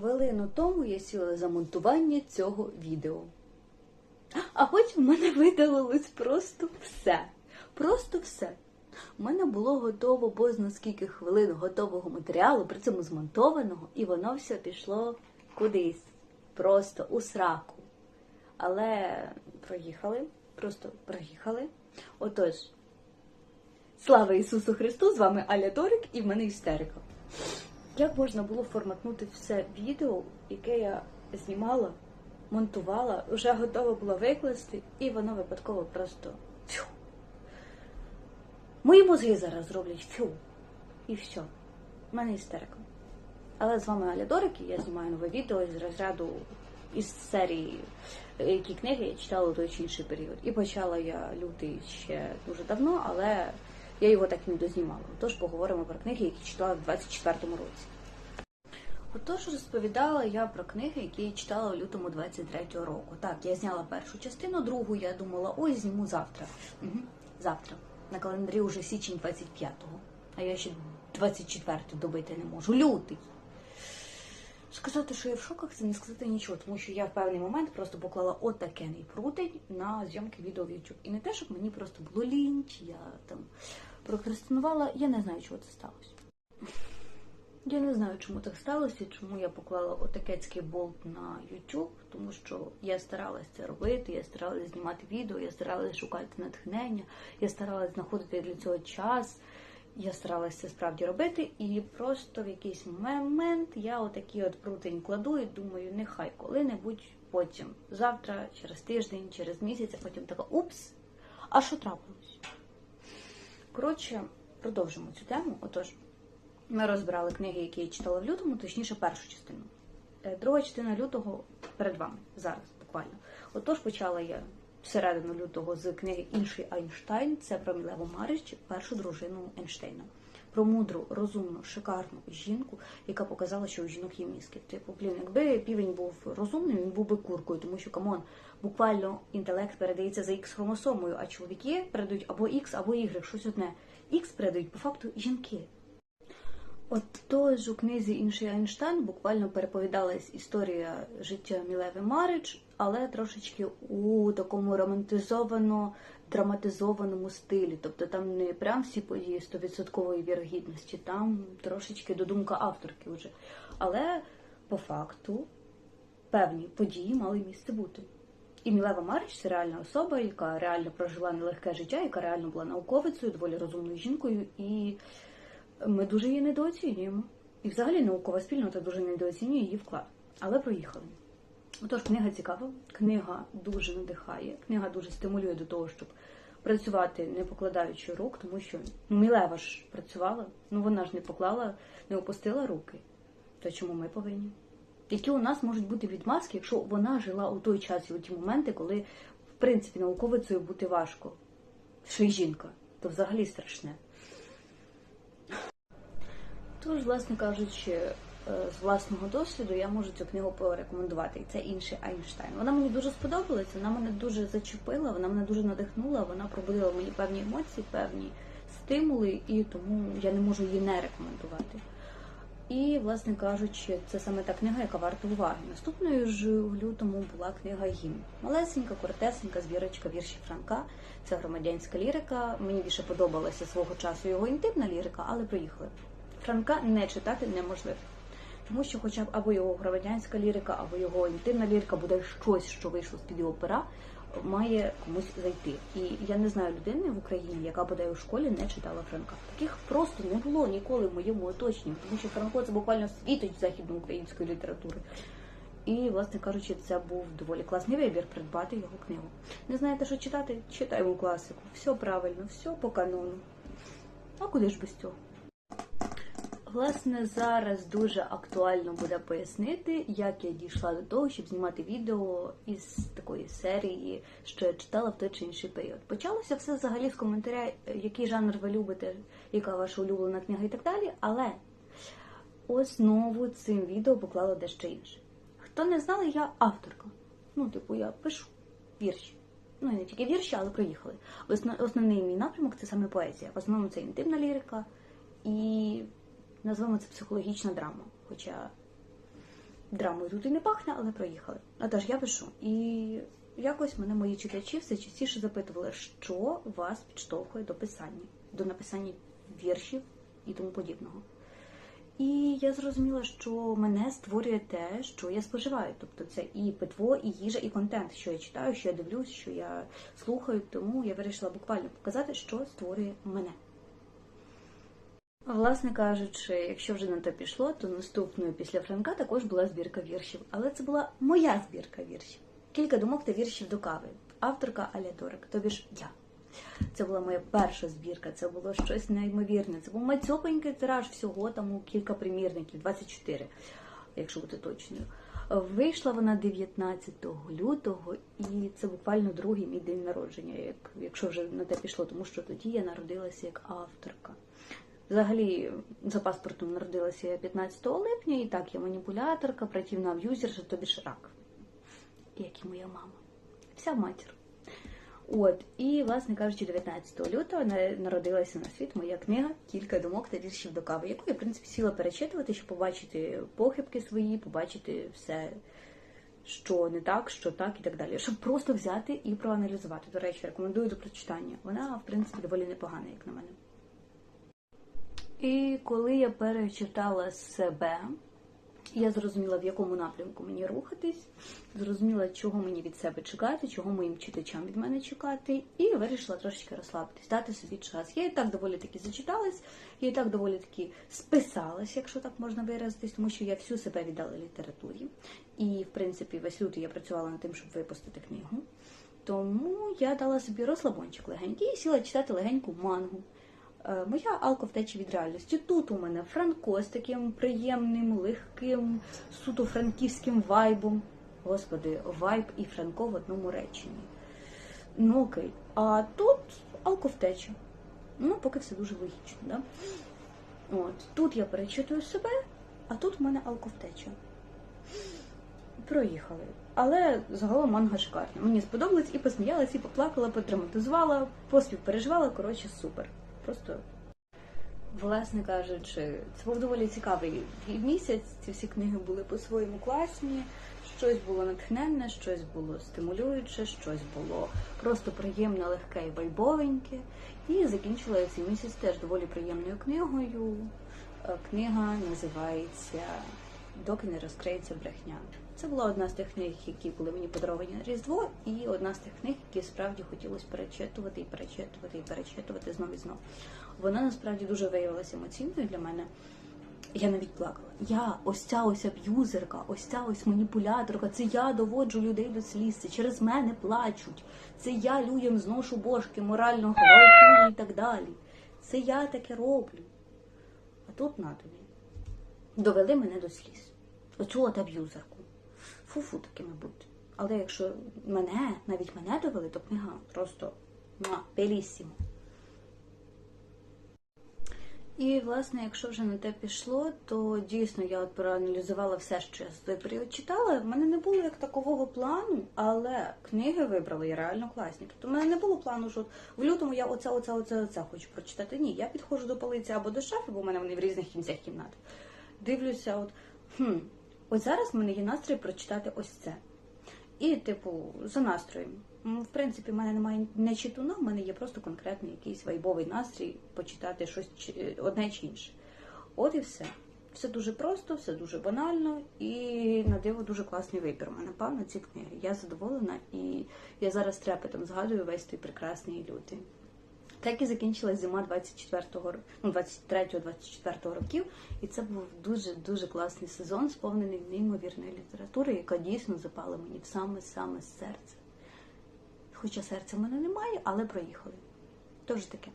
Хвилину тому я сіла за монтування цього відео. А потім в мене видалилось просто все. Просто все. У мене було готово бозна скільки хвилин готового матеріалу, при цьому змонтованого, і воно все пішло кудись. Просто у сраку. Але проїхали, просто проїхали. Отож, слава Ісусу Христу! З вами Аля Торик і в мене істерика. Як можна було форматнути все відео, яке я знімала, монтувала, вже готова була викласти, і воно випадково просто фью. Мої мозги зараз зроблять фю. І все. У мене істерика. Але з вами Аля Дорик, і я знімаю нове відео із розряду із серії, які книги я читала у той чи інший період. І почала я лютий ще дуже давно, але я його так і не дознімала. Тож поговоримо про книги, які читала в 24-му році. Отож, розповідала я про книги, які я читала у лютому 23-го року. Так, я зняла першу частину, другу я думала, ой, зніму завтра. Угу. Завтра. На календарі вже січень 25-го. А я ще 24-й добити не можу. Лютий. Сказати, що я в шоках, це не сказати нічого, тому що я в певний момент просто поклала отакений прутень на зйомки відео в YouTube. І не те, щоб мені просто було лінь, чи я там прокрастинувала, я не знаю, чого це сталося. Я не знаю, чому так сталося, чому я поклала отакецький болт на YouTube, тому що я старалася це робити, я старалася знімати відео, я старалася шукати натхнення, я старалася знаходити для цього час, я старалася це справді робити, і просто в якийсь момент я отакий от прутень кладу і думаю, нехай коли-небудь потім, завтра, через тиждень, через місяць, а потім така упс, а що трапилось? Коротше, продовжимо цю тему. Отож. Ми розбирали книги, які я читала в лютому, точніше, першу частину. Е, Друга частина лютого перед вами зараз, буквально. Отож, почала я середину лютого з книги Інший Айнштайн. Це про Мілеву Марич, першу дружину Ейнштейна. Про мудру, розумну, шикарну жінку, яка показала, що у жінок є мізки. Типу, блін, якби півень був розумним, він був би куркою, тому що камон, буквально інтелект передається за ікс хромосомою, а чоловіки передають або ікс, або Y, щось одне. Ікс передають по факту жінки. От тож у книзі Інший Айнштайн буквально переповідалась історія життя Мілеви Марич, але трошечки у такому романтизовано драматизованому стилі. Тобто там не прям всі події стовідсоткової вірогідності, там трошечки додумка авторки вже. Але по факту певні події мали місце бути. І Мілева Марич це реальна особа, яка реально прожила нелегке життя, яка реально була науковицею, доволі розумною жінкою і ми дуже її недооцінюємо. І взагалі наукова спільнота дуже недооцінює її вклад. Але проїхали. Отож, книга цікава, книга дуже надихає, книга дуже стимулює до того, щоб працювати не покладаючи рук, тому що ну, Мілева ж працювала, ну вона ж не поклала, не опустила руки. То чому ми повинні? Які у нас можуть бути відмазки, якщо вона жила у той час і у ті моменти, коли, в принципі, науковицею бути важко? Ще й жінка, то взагалі страшне. Тож, власне кажучи, е, з власного досвіду я можу цю книгу порекомендувати. І це інший Айнштайн. Вона мені дуже сподобалася, вона мене дуже зачепила, вона мене дуже надихнула, вона пробудила мені певні емоції, певні стимули, і тому я не можу її не рекомендувати. І, власне кажучи, це саме та книга, яка варта уваги. Наступною ж в лютому була книга Гімн. Малесенька, коротесенька збірочка віршів Франка. Це громадянська лірика. Мені більше подобалася свого часу його інтимна лірика, але приїхали. Франка не читати неможливо. Тому що, хоча б або його громадянська лірика, або його інтимна лірика буде щось, що вийшло з під його пера, має комусь зайти. І я не знаю людини в Україні, яка бодай у школі не читала Франка. Таких просто не було ніколи в моєму оточенні, тому що Франко це буквально світить західноукраїнської літератури. І, власне кажучи, це був доволі класний вибір придбати його книгу. Не знаєте, що читати? Читаємо класику. Все правильно, все по канону. А куди ж без цього? Власне, зараз дуже актуально буде пояснити, як я дійшла до того, щоб знімати відео із такої серії, що я читала в той чи інший період. Почалося все взагалі з коментаря, який жанр ви любите, яка ваша улюблена книга і так далі. Але основу цим відео поклала дещо інше. Хто не знала, я авторка. Ну, типу, я пишу вірші. Ну, і не тільки вірші, але проїхали. Основний мій напрямок це саме поезія. В основному це інтимна лірика і назвемо це психологічна драма. Хоча драмою тут і не пахне, але проїхали. А тож я пишу. І якось мене мої читачі все частіше запитували, що вас підштовхує до писання, до написання віршів і тому подібного. І я зрозуміла, що мене створює те, що я споживаю. Тобто це і питво, і їжа, і контент, що я читаю, що я дивлюсь, що я слухаю. Тому я вирішила буквально показати, що створює мене. Власне кажучи, якщо вже на те пішло, то наступною після Франка також була збірка віршів. Але це була моя збірка віршів. Кілька думок та віршів до кави. Авторка Аля тобі ж я. Це була моя перша збірка, це було щось неймовірне. Це був мацьопенький тираж всього там у кілька примірників, 24, якщо бути точною. Вийшла вона 19 лютого, і це буквально другий мій день народження, як, якщо вже на те пішло, тому що тоді я народилася як авторка. Взагалі, за паспортом народилася я 15 липня, і так я маніпуляторка, противна аб'юзерша, тобі ж рак, як і моя мама. Вся матір. От, і, власне кажучи, 19 лютого на- народилася на світ моя книга Кілька думок та віршів до кави, яку я, в принципі, сіла перечитувати, щоб побачити похибки свої, побачити все, що не так, що так і так далі. Щоб просто взяти і проаналізувати. До речі, рекомендую до прочитання. Вона, в принципі, доволі непогана, як на мене. І коли я перечитала себе, я зрозуміла, в якому напрямку мені рухатись, зрозуміла, чого мені від себе чекати, чого моїм читачам від мене чекати, і вирішила трошечки розслабитись, дати собі час. Я і так доволі таки зачиталась, я і так доволі таки списалась, якщо так можна виразитись, тому що я всю себе віддала літературі. І, в принципі, весь лютий я працювала над тим, щоб випустити книгу. Тому я дала собі розслабончик легенький і сіла читати легеньку мангу. Е, Моя алка втеча від реальності. Тут у мене Франко з таким приємним, легким, суто франківським вайбом. Господи, вайб і Франко в одному реченні. Ну окей. А тут алковтеча. Ну, поки все дуже логічно, да? От. Тут я перечитую себе, а тут в мене алковтеча. Проїхали. Але загалом манга шикарна. Мені сподобалось і посміялась, і поплакала, подраматизувала, поспівпереживала. Коротше, супер. Просто, власне кажучи, це був доволі цікавий місяць. Ці всі книги були по-своєму класні. Щось було натхненне, щось було стимулююче, щось було просто приємне, легке і вайбовеньке. І закінчила я цей місяць теж доволі приємною книгою. Е, Книга називається Доки не розкриється брехня. Це була одна з тих книг, які були мені подаровані на Різдво, і одна з тих книг, які справді хотілося перечитувати і перечитувати і перечитувати знов і знов. Вона насправді дуже виявилася емоційною для мене. Я навіть плакала. Я ось ця ось аб'юзерка, ось ця ось маніпуляторка. Це я доводжу людей до сліз. Це через мене плачуть. Це я людям зношу бошки, морально гвалтую і так далі. Це я таке роблю. А тут на тобі. Довели мене до сліз. Оцю от аб'юзерку. Фу-фу такими бути. Але якщо мене, навіть мене довели, то книга просто белісімо. І, власне, якщо вже на те пішло, то дійсно я от проаналізувала все, що я за той період читала. В мене не було як такового плану, але книги вибрала я реально класні. Тобто в мене не було плану, що в лютому я оце, оце, оце, оце хочу прочитати. Ні, я підходжу до полиці або до шафи, бо в мене вони в різних кінцях кімнат. Дивлюся, от хм, от зараз в мене є настрій прочитати ось це. І, типу, за настроєм. В принципі, в мене немає не читуна, в мене є просто конкретний якийсь вайбовий настрій почитати щось одне чи інше. От і все. Все дуже просто, все дуже банально і на диво дуже класний вибір. Мене пав на ці книги. Я задоволена і я зараз трепетом згадую весь той прекрасний лютий. Так і закінчилась зима 24-го, ро- ну, 23-24 років, і це був дуже дуже класний сезон, сповнений неймовірної літератури, яка дійсно запала мені в саме саме серце. Хоча серця в мене немає, але проїхали. Тож таке.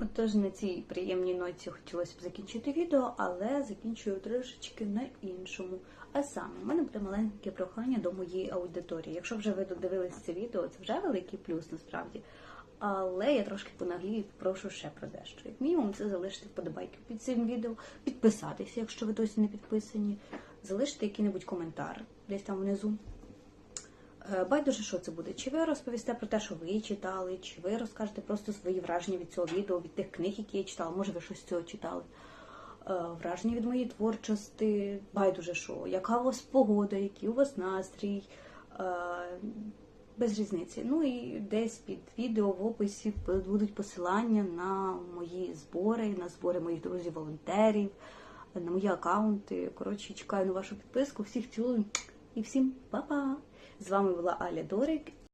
Отож, на цій приємній ноті хотілося б закінчити відео, але закінчую трошечки на іншому. А саме, в мене буде маленьке прохання до моєї аудиторії. Якщо вже ви додивились це відео, це вже великий плюс насправді. Але я трошки понаглію і попрошу ще про дещо. Як мінімум, це залишити вподобайки під цим відео, підписатися, якщо ви досі не підписані, залишити який-небудь коментар десь там внизу. Е, Байдуже, що це буде. Чи ви розповісте про те, що ви читали, чи ви розкажете просто свої враження від цього відео, від тих книг, які я читала, може ви щось з цього читали. враження від моєї творчості, байдуже що, яка у вас погода, який у вас настрій. Без різниці. Ну і десь під відео в описі будуть посилання на мої збори, на збори моїх друзів-волонтерів, на мої аккаунти. Коротше, чекаю на вашу підписку. Всіх цілую і всім па-па! З вами була Аля Дорик